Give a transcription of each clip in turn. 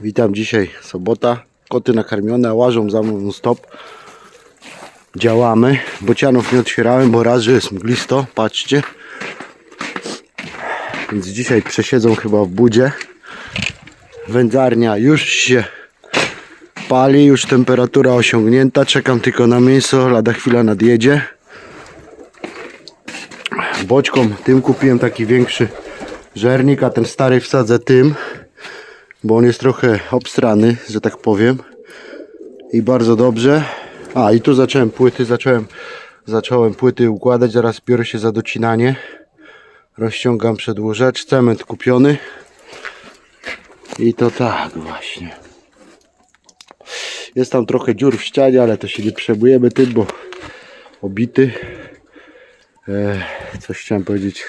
Witam dzisiaj, sobota. Koty nakarmione, łażą za mną stop. Działamy. Bocianów nie otwierałem, bo raz, że jest mglisto. Patrzcie. Więc dzisiaj przesiedzą chyba w budzie. Wędzarnia już się pali, już temperatura osiągnięta. Czekam tylko na mięso, lada chwila nadjedzie. Boczkom tym kupiłem taki większy żernik, a ten stary wsadzę tym bo on jest trochę obstrany, że tak powiem. I bardzo dobrze. A i tu zacząłem płyty, zacząłem, zacząłem płyty układać, zaraz biorę się za docinanie. Rozciągam przedłużacz, cement kupiony. I to tak właśnie. Jest tam trochę dziur w ścianie, ale to się nie przejmujemy tym, bo obity. E, coś chciałem powiedzieć.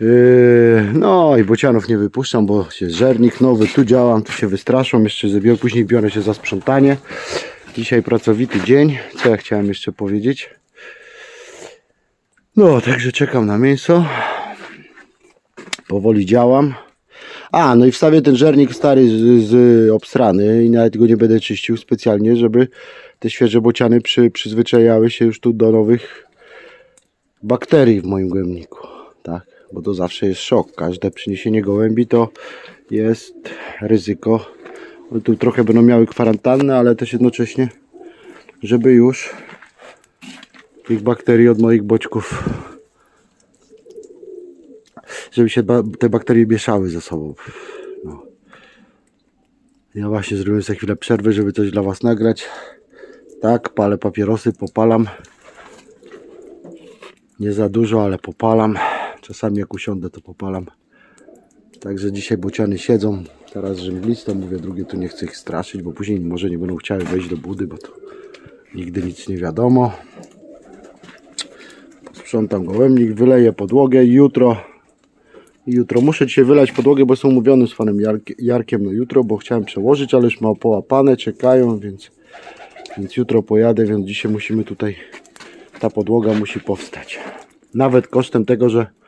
Yy, No i bocianów nie wypuszczam, bo jest żernik nowy, tu działam, tu się wystraszą, jeszcze zabiorę, później biorę się za sprzątanie. Dzisiaj pracowity dzień, co ja chciałem jeszcze powiedzieć. No, także czekam na mięso. Powoli działam. A, no i wstawię ten żernik stary z, z obstrany i nawet go nie będę czyścił specjalnie, żeby te świeże bociany przy, przyzwyczajały się już tu do nowych bakterii w moim głębniku. Tak, bo to zawsze jest szok. Każde przyniesienie gołębi to jest ryzyko. One tu trochę będą miały kwarantannę, ale też jednocześnie, żeby już tych bakterii od moich boczków, żeby się te bakterie mieszały ze sobą. No. Ja właśnie zrobiłem sobie chwilę przerwy, żeby coś dla Was nagrać. Tak, palę papierosy, popalam. Nie za dużo, ale popalam. Czasami jak usiądę, to popalam. Także dzisiaj bociany siedzą. Teraz rzęblisto, mówię, drugie tu nie chcę ich straszyć, bo później może nie będą chciały wejść do budy, bo to nigdy nic nie wiadomo. Posprzątam gołębnik, wyleję podłogę jutro jutro muszę dzisiaj wylać podłogę, bo jestem umówiony z panem Jark- Jarkiem na jutro, bo chciałem przełożyć, ale już ma połapane, czekają, więc, więc jutro pojadę, więc dzisiaj musimy tutaj ta podłoga musi powstać. Nawet kosztem tego, że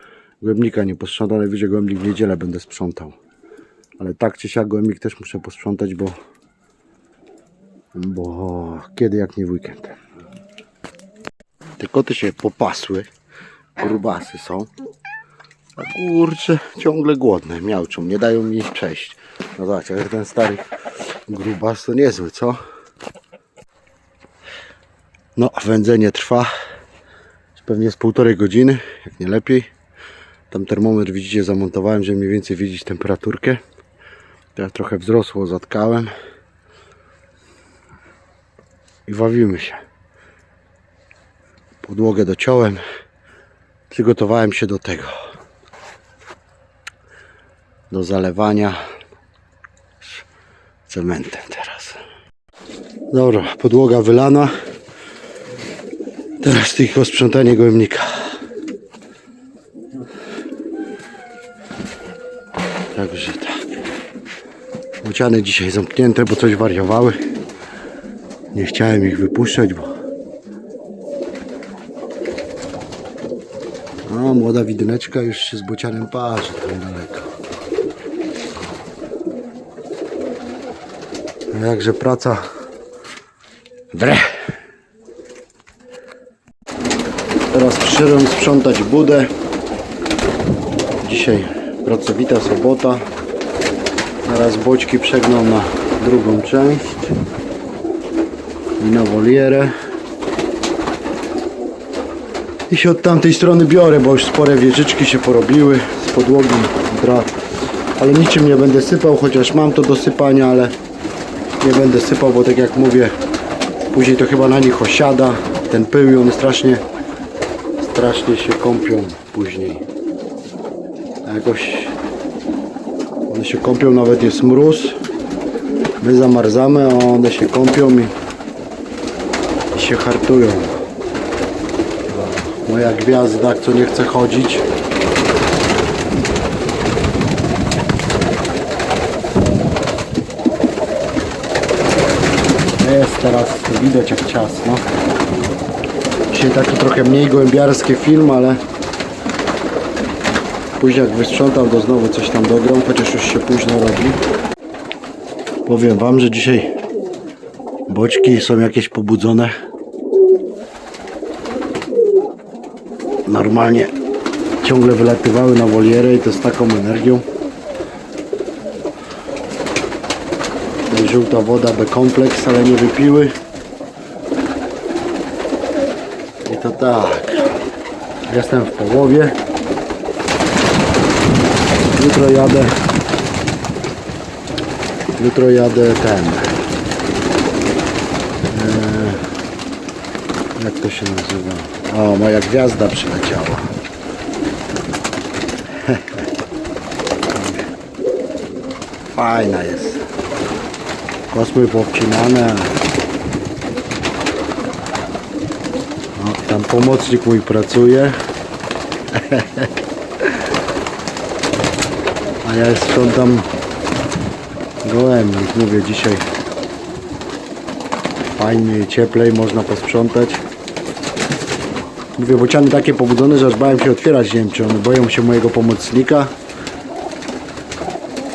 głębnika nie posprzątam, najwyżej głębnik w niedzielę będę sprzątał. Ale tak czy siak głębnik też muszę posprzątać, bo bo kiedy jak nie w weekend. Te koty się popasły. Grubasy są. A kurczę, ciągle głodne, miałczą, nie dają mi przejść. No zobacz, jak ten stary grubas to niezły, co? No, wędzenie trwa. Pewnie z półtorej godziny, jak nie lepiej. Tam termometr widzicie zamontowałem, żeby mniej więcej wiedzieć temperaturkę. Teraz trochę wzrosło, zatkałem. I bawimy się. Podłogę dociąłem. Przygotowałem się do tego. Do zalewania cementem teraz. Dobra, podłoga wylana. Teraz tylko sprzątanie gołębnika. Także tak. Bociany dzisiaj zamknięte, bo coś wariowały. Nie chciałem ich wypuszczać, bo... No, młoda widyneczka już się z bocianem parzy tam daleko. A Jakże praca wre. Teraz przyszedłem sprzątać budę. Dzisiaj pracowita sobota. Teraz boczki przegną na drugą część i na wolierę. I się od tamtej strony biorę, bo już spore wieżyczki się porobiły z podłogi drat. Ale niczym nie będę sypał, chociaż mam to do sypania, ale nie będę sypał, bo tak jak mówię, później to chyba na nich osiada ten pył i one strasznie strasznie się kąpią później. Jakoś one się kąpią, nawet jest mróz. My zamarzamy, a one się kąpią i, i się hartują. Moja gwiazda, co nie chce chodzić. Jest teraz widać jak ciasno. Dzisiaj taki trochę mniej gołębiarski film, ale później jak wysprzątam to znowu coś tam dogram, chociaż już się późno robi. Powiem wam, że dzisiaj boczki są jakieś pobudzone. Normalnie ciągle wylatywały na wolierę i to z taką energią. Żółta woda B kompleks, ale nie wypiły. I to tak. Jestem w połowie. Jutro jadę. Jutro jadę ten. Eee, jak to się nazywa? O, moja gwiazda przyleciała. Fajna jest. Kosmy powcinane. O, tam pomocnik mój pracuje. A ja sprzątam gołębnik. Mówię dzisiaj fajnie, cieplej, można posprzątać. Mówię, bociany takie pobudzone, że aż bałem się otwierać, nie one boją się mojego pomocnika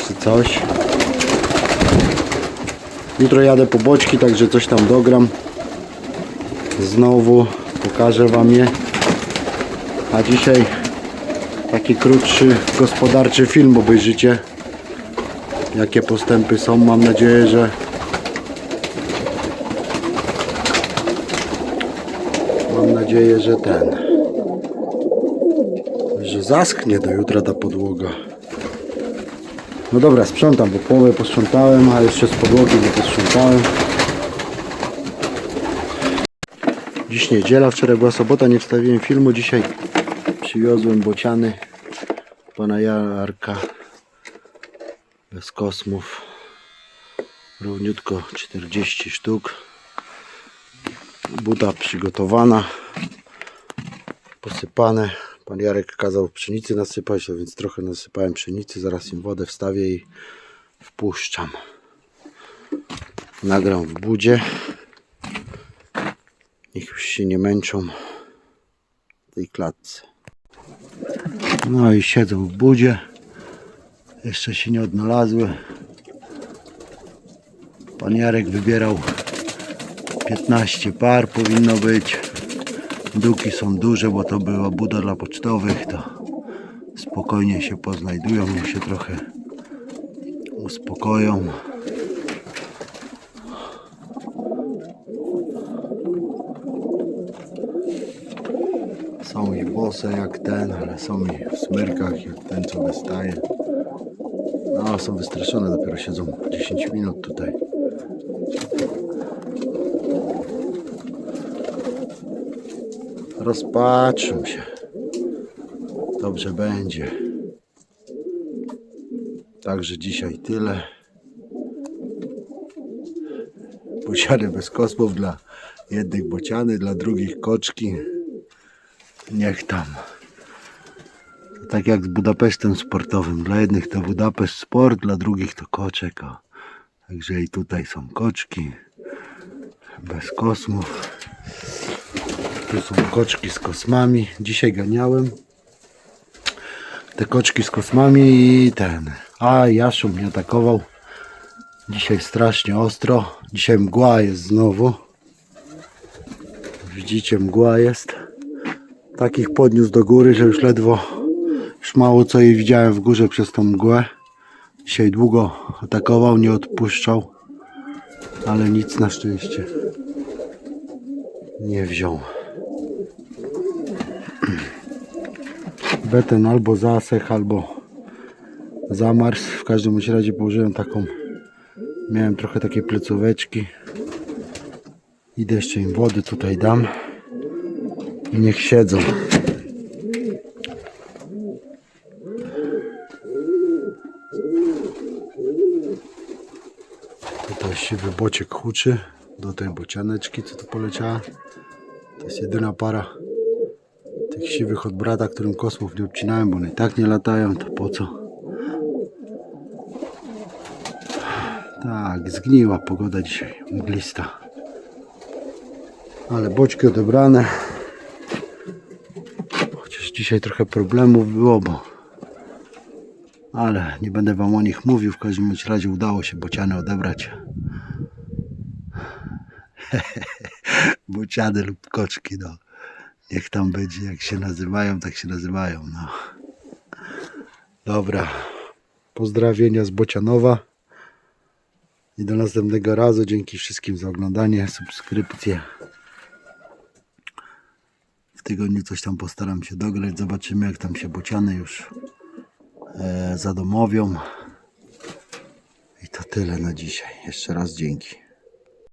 czy coś. Jutro jadę po boczki, także coś tam dogram. Znowu pokażę Wam je. A dzisiaj taki krótszy gospodarczy film obejrzycie. Jakie postępy są. Mam nadzieję, że mam nadzieję, że ten że zaschnie do jutra ta podłoga. No dobra, sprzątam, bo połowę posprzątałem, a jeszcze z podłogi nie posprzątałem. Dziś niedziela, wczoraj była sobota, nie wstawiłem filmu. Dzisiaj przywiozłem bociany pana Jarka bez kosmów. Równiutko 40 sztuk. Buda przygotowana, posypane. Pan Jarek kazał pszenicy nasypać, więc trochę nasypałem pszenicy. Zaraz im wodę wstawię i wpuszczam. Nagram w budzie. Niech już się nie męczą w tej klatce. No i siedzą w budzie. Jeszcze się nie odnalazły. Pan Jarek wybierał 15 par powinno być. Duki są duże, bo to była buda dla pocztowych, to spokojnie się poznajdują, niech się trochę uspokoją. Bose jak ten, ale są i w smyrkach jak ten co wystaje. No, są wystraszone, dopiero siedzą 10 minut tutaj. Rozpatrzą się. Dobrze będzie. Także dzisiaj tyle. Bociany bez kosmów dla jednych bociany, dla drugich koczki. Niech tam. To tak jak z Budapesztem sportowym. Dla jednych to Budapeszt sport, dla drugich to koczek. Także i tutaj są koczki. Bez kosmów. Tu są koczki z kosmami. Dzisiaj ganiałem. Te koczki z kosmami i ten. A Jaszu mnie atakował. Dzisiaj strasznie ostro. Dzisiaj mgła jest znowu. Widzicie, mgła jest. Takich podniósł do góry, że już ledwo, już mało co jej widziałem w górze przez tą mgłę. Dzisiaj długo atakował, nie odpuszczał. Ale nic na szczęście nie wziął. Beten albo zasech, albo zamarzł. W każdym razie położyłem taką. Miałem trochę takie plecóweczki. Idę jeszcze im wody tutaj dam. Niech siedzą. Tutaj siwy bociek huczy do tej bocianeczki, co tu poleciała. To jest jedyna para tych siwych od brata, którym kosmów nie obcinałem, bo one i tak nie latają, to po co? Tak, zgniła pogoda dzisiaj, mglista. Ale boczki odebrane. Dzisiaj trochę problemów było, bo Ale nie będę wam o nich mówił, w każdym razie udało się bociany odebrać. bociany lub koczki, no. Niech tam będzie, jak się nazywają, tak się nazywają, no. Dobra. Pozdrowienia z Bocianowa. I do następnego razu. Dzięki wszystkim za oglądanie, subskrypcję. Tygodniu coś tam postaram się dograć. Zobaczymy, jak tam się bociany już e, zadomowią. I to tyle na dzisiaj. Jeszcze raz dzięki.